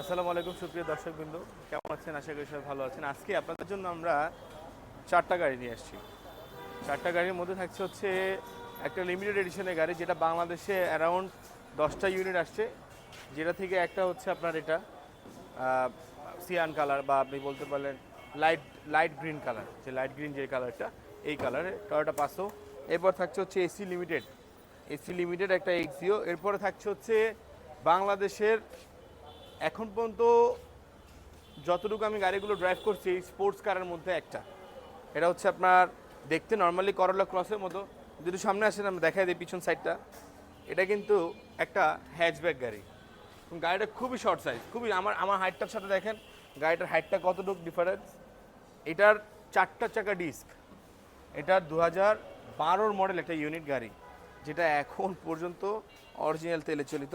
আসসালামু আলাইকুম, সুপ্রিয় দর্শকবৃন্দ। কেমন আছেন? আশা করি সবাই ভালো আছেন। আজকে আপনাদের জন্য আমরা চারটা গাড়ি নিয়ে আসছি। চারটা গাড়ির মধ্যে থাকছে হচ্ছে একটা লিমিটেড এডিশনের গাড়ি, যেটা বাংলাদেশে অ্যারাউন্ড দশটা ইউনিট আসছে। যেটা থেকে একটা হচ্ছে আপনার এটা সিয়ান কালার বা আপনি বলতে পারলেন লাইট লাইট গ্রিন কালার যে লাইট গ্রিন যে কালারটা এই কালারে টয়োটা পাসো এরপর থাকছে হচ্ছে এসি লিমিটেড এসি লিমিটেড একটা এক্সিও এরপরে থাকছে হচ্ছে বাংলাদেশের এখন পর্যন্ত যতটুকু আমি গাড়িগুলো ড্রাইভ করছি স্পোর্টস কারের মধ্যে একটা। এটা হচ্ছে আপনার দেখতে নর্মালি করলা ক্রসের মতো। যদি সামনে আসেন, আমি দেখাই দিই পিছন সাইডটা এটা কিন্তু একটা হ্যাচব্যাক গাড়ি। গাড়িটা খুবই শর্ট সাইজ খুবই আমার আমার হাইটটার সাথে দেখেন, গাড়িটার হাইটটা কতটুকু ডিফারেন্স এটার চারটা চাকা ডিস্ক এটা দু হাজার বারোর মডেল একটা ইউনিট গাড়ি, যেটা এখন পর্যন্ত অরিজিনাল তেলে চালিত।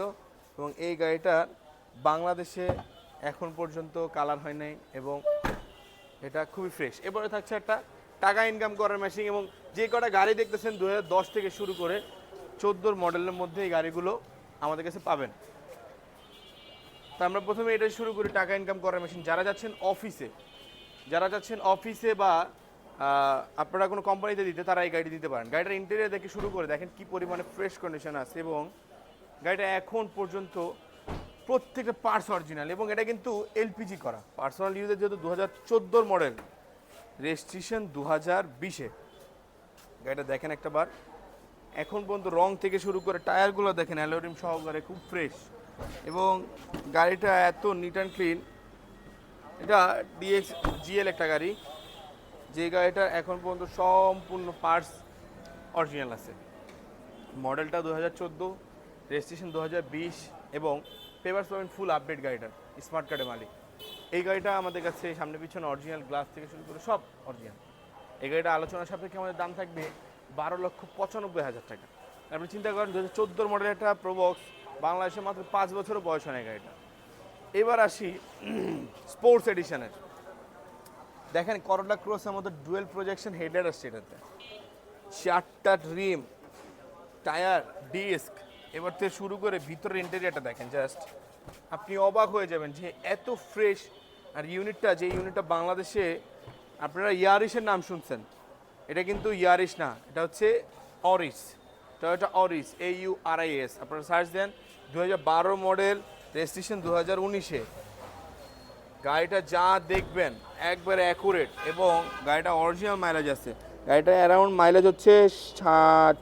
এবং এই গাড়িটার বাংলাদেশে এখন পর্যন্ত কালার হয় নাই এবং এটা খুবই ফ্রেশ এবারে থাকছে একটা টাকা ইনকাম করার মেশিন এবং যে কটা গাড়ি দেখতেছেন দু থেকে শুরু করে চোদ্দোর মডেলের মধ্যে এই গাড়িগুলো আমাদের কাছে পাবেন। তা আমরা প্রথমে এটা শুরু করি, টাকা ইনকাম করার মেশিন যারা যাচ্ছেন অফিসে যারা যাচ্ছেন অফিসে বা আপনারা কোনো কোম্পানিতে দিতে তারা এই গাড়ি দিতে পারেন। গাড়িটার ইন্টেরিয়ার দেখে শুরু করে দেখেন কি পরিমাণে ফ্রেশ কন্ডিশন আছে এবং গাড়িটা এখন পর্যন্ত প্রত্যেকটা পার্টস অরিজিনাল এবং এটা কিন্তু এলপিজি করা। পার্সোনাল ইউজের যেহেতু দু হাজার চোদ্দোর মডেল রেজিস্ট্রেশন দু হাজার বিশে। গাড়িটা দেখেন একটা বার। এখন পর্যন্ত রং থেকে শুরু করে টায়ারগুলো দেখেন অ্যালোরিম সহকারে খুব ফ্রেশ এবং গাড়িটা এত নিট অ্যান্ড ক্লিন এটা ডিএক্স জিএল একটা গাড়ি। যে গাড়িটা এখন পর্যন্ত সম্পূর্ণ পার্টস অরিজিনাল আছে। মডেলটা দু হাজার চোদ্দ রেজিস্ট্রেশন দু হাজার বিশ এবং পেপার পাবেন ফুল আপডেট গাড়িটার স্মার্ট কার্ডের মালিক। এই গাড়িটা আমাদের কাছে সামনে পিছনে অরিজিনাল গ্লাস থেকে শুরু করে সব অরিজিনাল এই গাড়িটা আলোচনা সাপেক্ষে আমাদের দাম থাকবে বারো লক্ষ পঁচানব্বই হাজার টাকা। আপনি চিন্তা করেন দু হাজার চোদ্দোর মডেলের একটা প্রবক্স বাংলাদেশে মাত্র পাঁচ বছরও বয়স হয় গাড়িটা। এবার আসি স্পোর্টস এডিশনের দেখেন করোলা ক্রোসের মধ্যে ডুয়েল প্রজেকশন হেডলাইট আসছে এটাতে। চারটা রিম টায়ার ডিস্ক এবার থেকে শুরু করে ভিতরের ইন্টেরিয়ারটা দেখেন জাস্ট আপনি অবাক হয়ে যাবেন যে এত ফ্রেশ আর ইউনিটটা যে ইউনিটটা বাংলাদেশে আপনারা ইয়ারিসের নাম শুনছেন। এটা কিন্তু ইয়ারিস না, এটা হচ্ছে Auris Toyota Auris A U R I S আপনারা সার্চ দেন দু বারো মডেল রেজিস্ট্রেশন দু হাজার উনিশে। গাড়িটা যা দেখবেন, একবারে অ্যাকুরেট এবং গাড়িটা অরিজিনাল মাইলেজ আছে। গাড়িটা অ্যারাউন্ড মাইলেজ হচ্ছে ষাট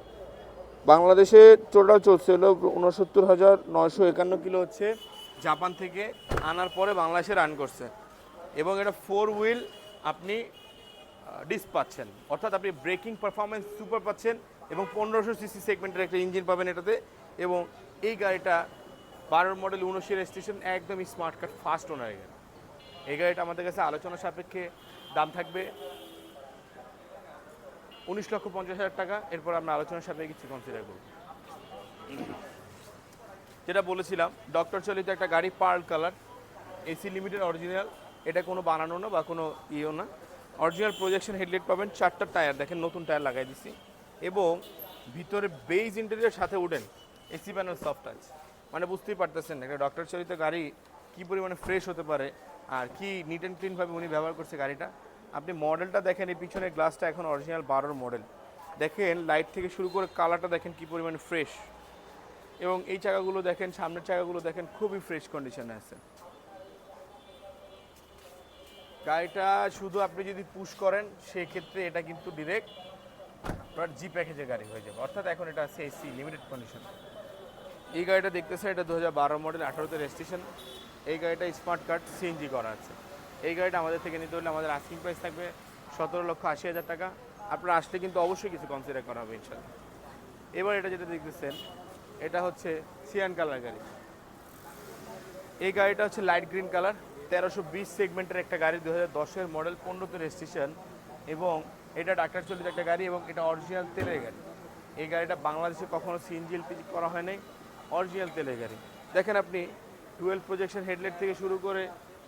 বাংলাদেশে টোটাল চলছে হলো উনসত্তর হাজার নয়শো একান্ন কিলো হচ্ছে জাপান থেকে আনার পরে বাংলাদেশে রান করছে। এবং এটা ফোর হুইল আপনি ডিস্ক পাচ্ছেন। অর্থাৎ আপনি ব্রেকিং পারফরমেন্স সুপার পাচ্ছেন এবং পনেরোশো সিসি সেগমেন্টের একটা ইঞ্জিন পাবেন এটাতে। এবং এই গাড়িটা বারোর মডেল উনশি রেজিস্ট্রেশন একদম স্মার্ট কার্ড ফাস্ট ওনার এই গাড়িটা আমাদের কাছে আলোচনা সাপেক্ষে দাম থাকবে উনিশ লক্ষ পঞ্চাশ হাজার টাকা, এরপর আমরা আলোচনার সাপেক্ষে কিছু কনসিডার করব যেটা বলেছিলাম ডক্টর চলিত একটা গাড়ি pearl colour AC limited original এটা কোনো বানানো না বা কোনো ইয়েও না। অরিজিনাল প্রজেকশন হেডলাইট পাবেন, চারটা টায়ার দেখেন নতুন টায়ার লাগাই দিছি। এবং ভিতরে বেজ ইন্টেরিয়ার সাথে উঠেন এসি প্যানেল সফট টাচ মানে বুঝতেই পারতেছেন একটা ডক্টর চালিত গাড়ি কী পরিমাণে ফ্রেশ হতে পারে আর কি নিট অ্যান্ড ক্লিনভাবে উনি ব্যবহার করছে গাড়িটা। আপনি মডেলটা দেখেন, এই পিছনের গ্লাসটা এখন অরিজিনাল বারোর মডেল দেখেন লাইট থেকে শুরু করে কালারটা দেখেন কি পরিমাণ ফ্রেশ এবং এই চাকাগুলো দেখেন, সামনের চাকাগুলো দেখেন খুবই ফ্রেশ কন্ডিশনে আছে। গাড়িটা শুধু আপনি যদি পুশ করেন, সেক্ষেত্রে এটা কিন্তু ডিরেক্ট আপনার জি প্যাকেজের গাড়ি হয়ে যাবে। অর্থাৎ এখন এটা আছে এসি লিমিটেড কন্ডিশন এই গাড়িটা দেখতেছে এটা দু হাজার বারো মডেল আঠারোতে রেজিস্ট্রেশন এই গাড়িটা স্মার্ট কার্ড সিএনজি করা আছে। এই গাড়িটা আমাদের থেকে নিতে হলে আমাদের আস্কিং প্রাইস থাকবে সতেরো লক্ষ আশি হাজার টাকা। আপনারা আসলে কিন্তু অবশ্যই কিছু কনসিডার করা হবে ইনশাল্লাহ। এবার এটা যেটা দেখতেছেন, এটা হচ্ছে সিয়ান কালার গাড়ি। এই গাড়িটা হচ্ছে লাইট গ্রিন কালার তেরোশো বিশ সেগমেন্টের একটা গাড়ি দু হাজার দশের মডেল পনেরোতে রেজিস্ট্রেশন এবং এটা ডাক্তার চলিত একটা গাড়ি এবং এটা অরিজিনাল তেলের গাড়ি। এই গাড়িটা বাংলাদেশে কখনো সিএনজি এলপিজি করা হয় নাই অরিজিনাল তেলের গাড়ি। দেখেন আপনি টুয়েলভ প্রজেকশন হেডলাইট থেকে শুরু করে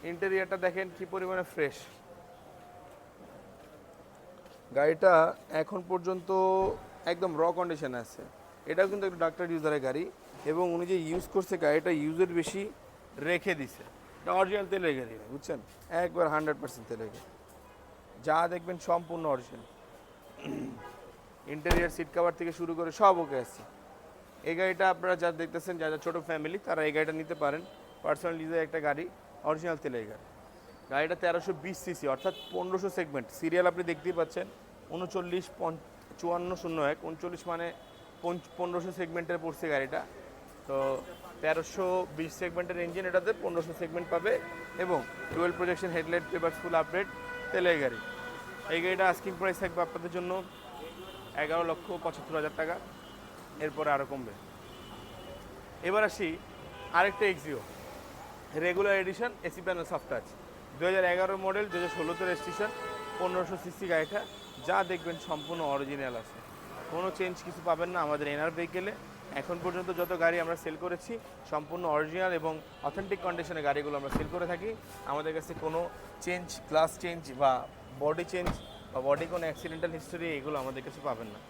ইন্টেরিয়ারটা দেখেন কি পরিমাণে ফ্রেশ গাড়িটা এখন পর্যন্ত একদম র কন্ডিশনে আছে। এটাও কিন্তু একটা ডাক্তার ইউজারের গাড়ি এবং উনি যে ইউজ করছে গাড়িটা ইউজের বেশি রেখে দিছে। এটা অরিজিনাল তেলের গাড়ি, বুঝছেন? একবার হান্ড্রেড পার্সেন্ট তেলের গাড়ি। যা দেখবেন সম্পূর্ণ অরিজিনাল ইন্টেরিয়ার সিট কাভার থেকে শুরু করে সব ওকে আসছে এই গাড়িটা আপনারা যা দেখতেছেন যারা ছোটো ফ্যামিলি তারা এই গাড়িটা নিতে পারেন। পার্সোনাল লিজের একটা গাড়ি। অরিজিনাল তেলের গাড়ি। গাড়িটা তেরোশো বিশ সিসি, অর্থাৎ পনেরোশো সেগমেন্ট। সিরিয়াল আপনি দেখতেই পাচ্ছেন, উনচল্লিশ পঞ্চ চুয়ান্ন শূন্য এক, উনচল্লিশ মানে পনেরোশো সেগমেন্টের পড়ছে গাড়িটা। তো তেরোশো বিশ সেগমেন্টের ইঞ্জিন এটাতে পনেরোশো সেগমেন্ট পাবে এবং twelve projection headlight paper full update তেলের গাড়ি। এই গাড়িটা আস্কিং প্রাইস থাকবে আপনাদের জন্য এগারো লক্ষ পঁচাত্তর হাজার টাকা। এরপরে আরও কমবে। এবার আসি আরেকটা Axio regular edition AC panel soft touch দু হাজার এগারো মডেল দু হাজার ষোলোতে রেজিস্ট্রেশন পনেরোশো সিসি গাড়িটা যা দেখবেন সম্পূর্ণ অরিজিনাল আছে। কোনো চেঞ্জ কিছু পাবেন না আমাদের এনআর ভেহিকেলে এখন পর্যন্ত যত গাড়ি আমরা সেল করেছি, সম্পূর্ণ অরিজিনাল এবং অথেন্টিক কন্ডিশনের গাড়িগুলো আমরা সেল করে থাকি। আমাদের কাছে কোনো চেঞ্জ গ্লাস চেঞ্জ বা বডি চেঞ্জ বা বডি কোনো অ্যাক্সিডেন্টাল হিস্টোরি এগুলো আমাদের কাছে পাবেন না।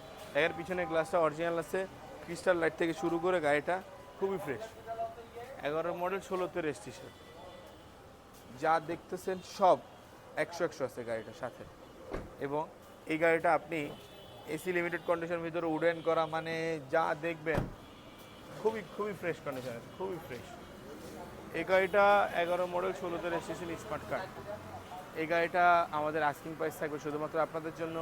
এর পিছনে গ্লাসটা অরিজিনাল আছে। ক্রিস্টাল লাইট থেকে শুরু করে গাড়িটা খুবই ফ্রেশ এগারো মডেল ষোলোতে রেজিস্ট্রেশন যা দেখতেছেন সব একশো একশো আছে গাড়িটার সাথে। এবং এই গাড়িটা আপনি এসি লিমিটেড কন্ডিশনের ভিতরে উডেন করা মানে যা দেখবেন, খুবই খুবই ফ্রেশ কন্ডিশন আছে খুবই ফ্রেশ এই গাড়িটা এগারো মডেল ষোলোতে রেজিস্ট্রেশন স্মার্ট কার্ড এই গাড়িটা আমাদের আস্কিং প্রাইস থাকবে শুধুমাত্র আপনাদের জন্য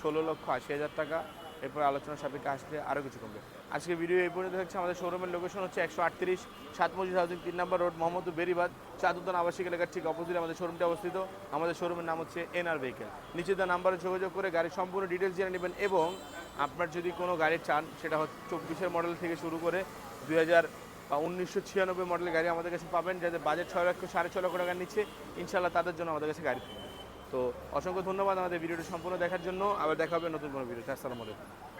ষোলো লক্ষ আশি হাজার টাকা। এরপর আলোচনা সাপেক্ষে আসলে আরও কিছু কমবে। আজকে ভিডিও এই পর্যন্ত হচ্ছে আমাদের শোরুমের লোকেশন হচ্ছে একশো আটত্রিশ সাত মসজিদ হাউজিং তিন নম্বর রোড মোহাম্মদ বেরিবাদ চাঁদুদ্দান আবাসিক এলাকার ঠিক অপোজিট আমাদের শোরুমটা অবস্থিত। আমাদের শোরুমের নাম হচ্ছে এনআর ভেহিকেল নিচে দেওয়া নাম্বারে যোগাযোগ করে গাড়ির সম্পূর্ণ ডিটেলস জেনে নেবেন এবং আপনার যদি কোনো গাড়ি চান, সেটা হচ্ছে চব্বিশের মডেল থেকে শুরু করে দুই হাজার বা উনিশশো ছিয়ানব্বই মডেলের গাড়ি আমাদের কাছে পাবেন। যাদের বাজেট ছয় লক্ষ, সাড়ে ছয় লক্ষ টাকা নিচ্ছে ইনশাল্লাহ তাদের জন্য আমাদের কাছে গাড়ি। তো অসংখ্য ধন্যবাদ আমাদের ভিডিওটি সম্পূর্ণ দেখার জন্য। আবার দেখা হবে নতুন কোনো ভিডিওতে। আসসালামু আলাইকুম।